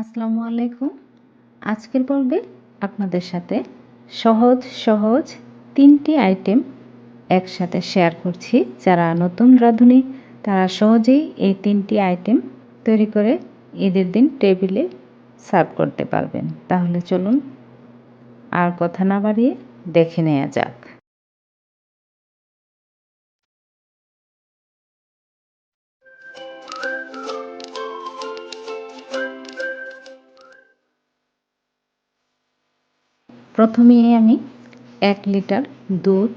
আসসালামু আলাইকুম। আজকের পর্বে আপনাদের সাথে সহজ সহজ তিনটি আইটেম একসাথে শেয়ার করছি। যারা নতুন রাঁধুনি, তারা সহজেই এই তিনটি আইটেম তৈরি করে ঈদের দিন টেবিলে সার্ভ করতে পারবেন। তাহলে চলুন আর কথা না বাড়িয়ে দেখে নেওয়া যাক। প্রথমে আমি এক লিটার দুধ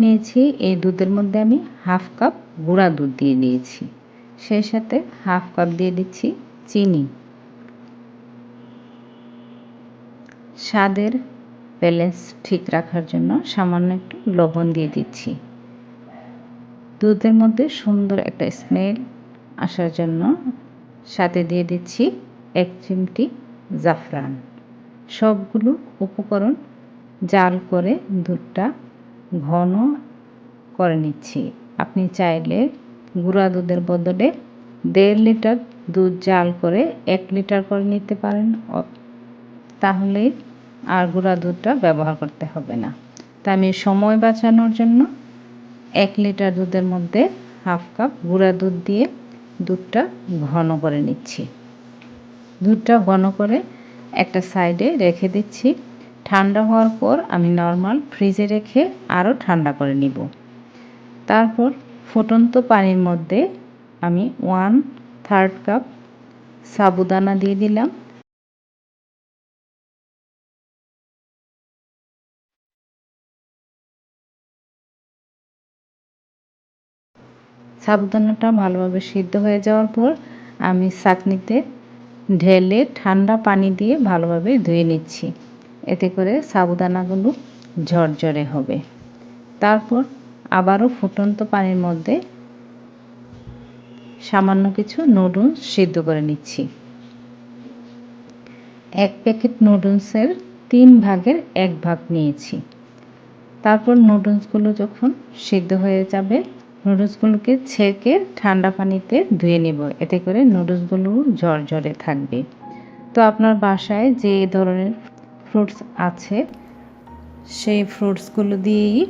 নিয়েছি। এই দুধের মধ্যে আমি হাফ কাপ গুঁড়া দুধ দিয়ে দিয়েছি। সেই সাথে হাফ কাপ দিয়ে দিচ্ছি চিনি। স্বাদের ব্যালেন্স ঠিক রাখার জন্য সামান্য একটু লবণ দিয়ে দিচ্ছি। দুধের মধ্যে সুন্দর একটা স্মেল আসার জন্য সাথে দিয়ে দিচ্ছি এক চিমটি জাফরান। সবগুলো উপকরণ জাল করে দুধটা ঘন করে নিচ্ছি। আপনি চাইলে গুঁড়া দুধের বদলে দেড় লিটার দুধ জাল করে এক লিটার করে নিতে পারেন। তাহলে আর গুঁড়া দুধটা ব্যবহার করতে হবে না। তা আমি সময় বাঁচানোর জন্য এক লিটার দুধের মধ্যে হাফ কাপ গুঁড়া দুধ দিয়ে দুধটা ঘন করে নিচ্ছি। দুধটা ঘন করে একটা সাইডে রেখে দিচ্ছি। ঠান্ডা হওয়ার পর আমি নর্মাল ফ্রিজে রেখে আরও ঠান্ডা করে নিব। তারপর ফুটন্ত পানির মধ্যে আমি ওয়ান থার্ড কাপ সাবুদানা দিয়ে দিলাম। সাবুদানাটা ভালোভাবে সিদ্ধ হয়ে যাওয়ার পর আমি চাকনিতে ঢেলে ঠান্ডা পানি দিয়ে ভালোভাবে ধুয়ে নিচ্ছি। এতে করে সাবুদানাগুলো ঝরঝরে হবে। তারপর আবারও ফুটন্ত পানির মধ্যে সামান্য কিছু নুডলস সিদ্ধ করে নিচ্ছি। এক প্যাকেট নুডলসের তিন ভাগের এক ভাগ নিয়েছি। তারপর নুডলসগুলো যখন সিদ্ধ হয়ে যাবে নুডলসগুলোকে ছেঁকে ঠান্ডা পানিতে ধুয়ে নেব। এতে করে নুডলসগুলো ঝরঝরে থাকবে। তো আপনার বাসায় যে ধরনের ফ্রুটস আছে, সেই ফ্রুটসগুলো দিয়েই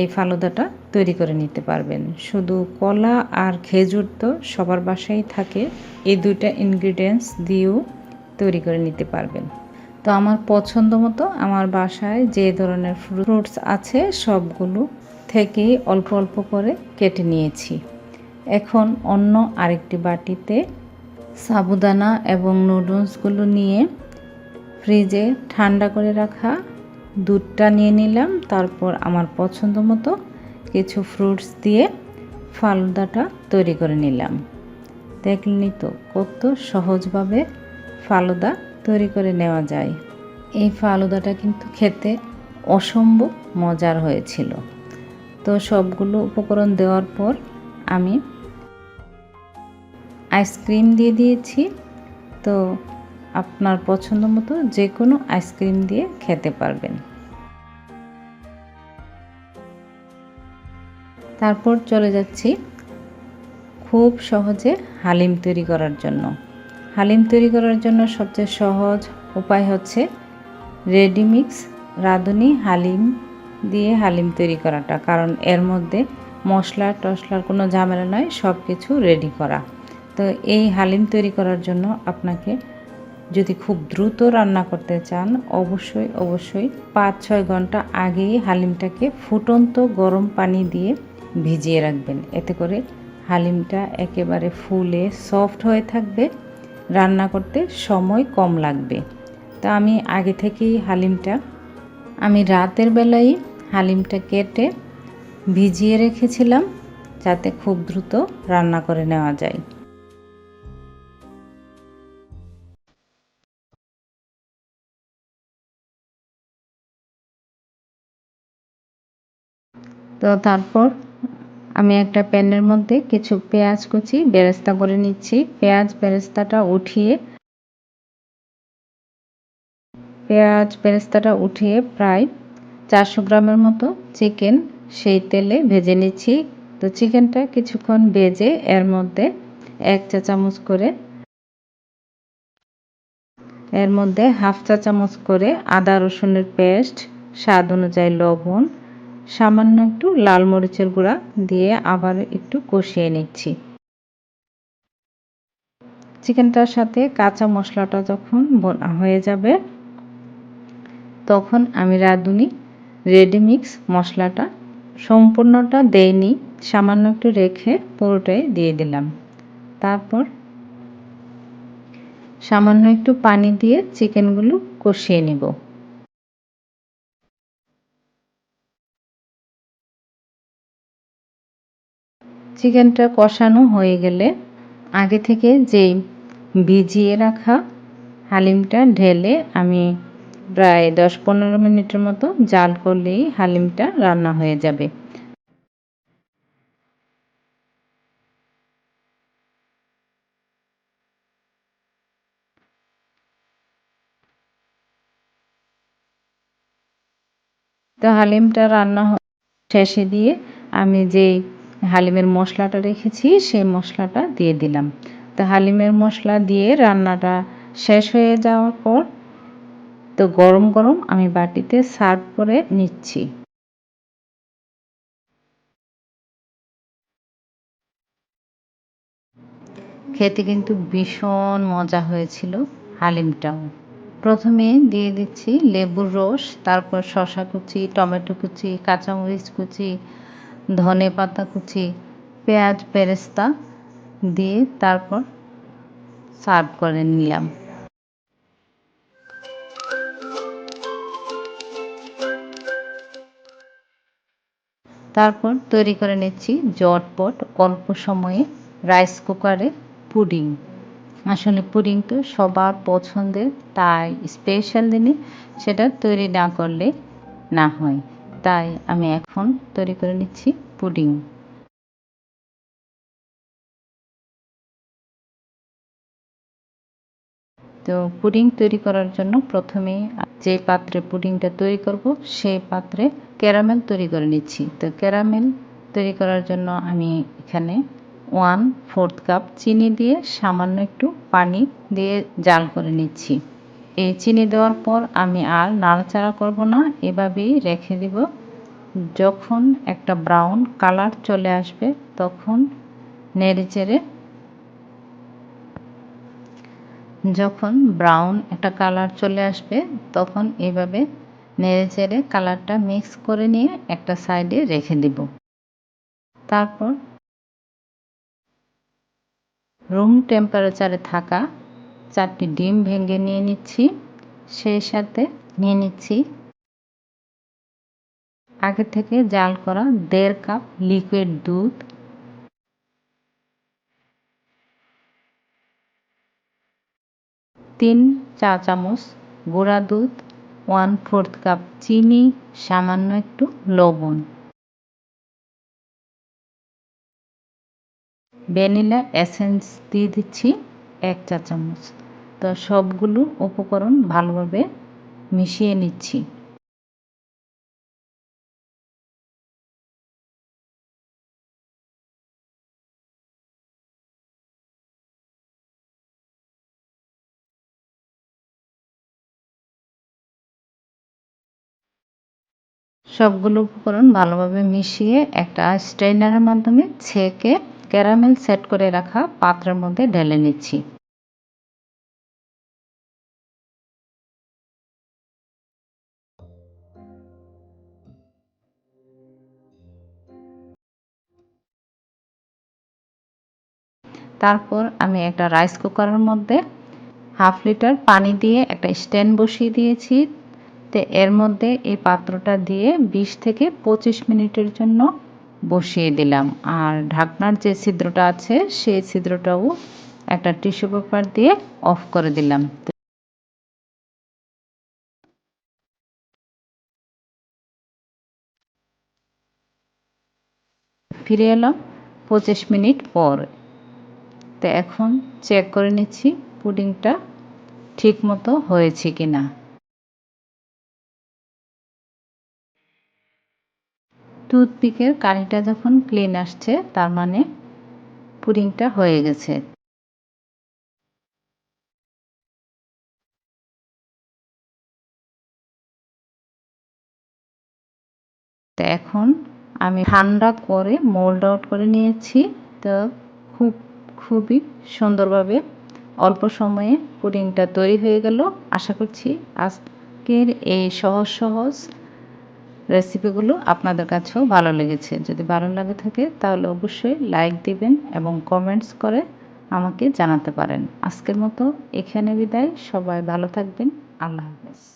এই ফালুদাটা তৈরি করে নিতে পারবেন। শুধু কলা আর খেজুর তো সবার বাসায় থাকে, এই দুইটা ইনগ্রিডিয়েন্টস দিয়েও তৈরি করে নিতে পারবেন। তো আমার পছন্দ মতো আমার বাসায় যে ধরনের ফ্রুটস আছে, সবগুলো থেকেই অল্প অল্প করে কেটে নিয়েছি। এখন অন্য আরেকটি বাটিতে সাবুদানা এবং নুডলসগুলো নিয়ে ফ্রিজে ঠান্ডা করে রাখা দুধটা নিয়ে নিলাম। তারপর আমার পছন্দ মতো কিছু ফ্রুটস দিয়ে ফালুদাটা তৈরি করে নিলাম। দেখলেনি তো কত সহজভাবে ফালুদা তৈরি করে নেওয়া যায়। এই ফালুদাটা কিন্তু খেতে অসম্ভব মজার হয়েছিল। তো সবগুলো উপকরণ দেওয়ার পর আমি আইসক্রিম দিয়ে দিয়েছি। তো আপনার পছন্দ মতো যে কোনো আইসক্রিম দিয়ে খেতে পারবেন। তারপর চলে যাচ্ছি খুব সহজে হালিম তৈরি করার জন্য। হালিম তৈরি করার জন্য সবচেয়ে সহজ উপায় হচ্ছে রেডিমিক্স রাঁধুনি, হালিম দিয়ে হালিম তৈরি করাটা। কারণ এর মধ্যে মশলা টশলার কোনো ঝামেলা নয় সব কিছু রেডি করা। তো এই হালিম তৈরি করার জন্য আপনাকে যদি খুব দ্রুত রান্না করতে চান, অবশ্যই অবশ্যই পাঁচ ছয় ঘণ্টা আগেই হালিমটাকে ফুটন্ত গরম পানি দিয়ে ভিজিয়ে রাখবেন। এতে করে হালিমটা একেবারে ফুলে সফট হয়ে থাকবে, রান্না করতে সময় কম লাগবে। তা আমি আগে থেকেই হালিমটা আমি রাতের বেলায় হালিমটা কেটে ভিজিয়ে রেখেছিলাম যাতে খুব দ্রুত রান্না করে নেওয়া যায়। তো তারপর আমি একটা প্যানের মধ্যে কিছু পেঁয়াজ কুচি, বেরেস্তা করে নিচ্ছি। পেঁয়াজ বেরেস্তাটা উঠিয়ে পেঁয়াজ বেরেস্তাটা উঠিয়ে প্রায় চারশো গ্রামের মতো চিকেন সেই তেলে ভেজে নিচ্ছি। তো চিকেনটা কিছুক্ষণ ভেজে এর মধ্যে এক চা চামচ করে এর মধ্যে হাফ চা চামচ করে আদা রসুনের পেস্ট, স্বাদ অনুযায়ী লবণ, সামান্য একটু লাল মরিচের গুঁড়া দিয়ে আবার একটু কষিয়ে নিচ্ছি। চিকেনটার সাথে কাঁচা মশলাটা যখন হয়ে যাবে তখন আমি রাঁধুনি রেডিমিক্স মশলাটা। সম্পূর্ণটা দেইনি, সামান্য একটু রেখে পুরোটাই দিয়ে দিলাম। তারপর সামান্য একটু পানি দিয়ে চিকেনগুলো কষিয়ে নেব। চিকেনটা কষানো হয়ে গেলে আগে থেকে যেই ভিজিয়ে রাখা হালিমটা ঢেলে আমি প্রায় দশ পনেরো মিনিটের মতো জাল করলেই হালিমটা রান্না হয়ে যাবে। তো হালিমটা রান্না শেষে দিয়ে আমি যে হালিমের মশলাটা রেখেছি, সেই মশলাটা দিয়ে দিলাম। তো হালিমের মশলা দিয়ে রান্নাটা শেষ হয়ে যাওয়ার পর তো গরম গরম আমি বাটিতে সার্ভ করে নিচ্ছি। খেতে কিন্তু ভীষণ মজা হয়েছিল হালিমটাও। প্রথমে দিয়ে দিচ্ছি লেবুর রস, তারপর শশা কুচি, টমেটো কুচি, কাঁচামরিচ কুচি, ধনে পাতা কুচি, পেঁয়াজ বেরেস্তা দিয়ে তারপর সার্ভ করে নিলাম। তারপর তৈরি করে নিচ্ছি জটপট অল্প সময়ে রাইস কুকারে পুডিং। আসলে পুডিং তো সবার পছন্দের, তাই স্পেশাল দিনে সেটা তৈরি না করলে না হয়। তাই আমি এখন তৈরি করে নিচ্ছি পুডিং। তো পুডিং তৈরি করার জন্য প্রথমে যে পাত্রে পুডিংটা তৈরি করব, সেই পাত্রে ক্যারামেল তৈরি করে নিচ্ছি। তো ক্যারামেল তৈরি করার জন্য আমি এখানে ওয়ান ফোর্থ কাপ চিনি দিয়ে সামান্য একটু পানি দিয়ে জাল করে নিচ্ছি। এই চিনি দেওয়ার পর আমি আর নাড়াচাড়া করব না, এভাবেই রেখে দেব। যখন একটা ব্রাউন কালার চলে আসবে, তখন নেড়ে চেড়ে যখন ব্রাউন একটা কালার চলে আসবে, তখন এভাবে নেড়ে চেড়ে কালারটা মিক্স করে নিয়ে একটা সাইডে রেখে দিব। তারপর রুম টেম্পারেচারে থাকা চারটি ডিম ভেঙে নিয়ে নিচ্ছি, সেই সাথে নিয়ে নিচ্ছি আগে থেকে জাল করা দেড় কাপ লিকুইড দুধ তিন চা চামচ গুঁড়া দুধ ওয়ান ফোর্থ কাপ চিনি, সামান্য একটু লবণ। ভ্যানিলা এসেন্স দিয়ে দিচ্ছি এক চা চামচ। তো সবগুলো উপকরণ ভালোভাবে মিশিয়ে নিচ্ছি। সবগুলো উপকরণ ভালোভাবে মিশিয়ে একটা স্ট্রেনারের মাধ্যমে ছেঁকে ক্যারামেল সেট করে রাখা পাত্রের মধ্যে ঢেলে নিচ্ছি। তারপর আমি একটা রাইস কুকারের মধ্যে হাফ লিটার পানি দিয়ে একটা স্ট্যান্ড বসিয়ে দিয়েছি। তো এর মধ্যে এই পাত্রটা দিয়ে ২০ থেকে পঁচিশ মিনিটের জন্য বসিয়ে দিলাম। আর ঢাকনার যে ছিদ্রটা আছে, সেই ছিদ্রটাও একটা টিস্যু পেপার দিয়ে অফ করে দিলাম। ফিরে এলাম পঁচিশ মিনিট পর। তো এখন চেক করে নিচ্ছি পুডিংটা ঠিক মতো হয়েছে কি না টুথপিকের কালিটা যখন ক্লিন আসছে, তার মানে পুডিংটা হয়ে গেছে। তো এখন আমি ঠান্ডা করে মোল্ড আউট করে নিয়েছি। তো খুব, খুবই সুন্দরভাবে অল্প সময়ে পুডিংটা তৈরি হয়ে গেল। আশা করছি আজকের এই সহজ সহজ রেসিপিগুলো আপনাদের কাছেও ভালো লেগেছে। যদি ভালো লাগে থাকে, তাহলে অবশ্যই লাইক দিবেন এবং কমেন্টস করে আমাকে জানাতে পারেন। আজকের মতো এখানে বিদায়। সবাই ভালো থাকবেন। আল্লাহ হাফেজ।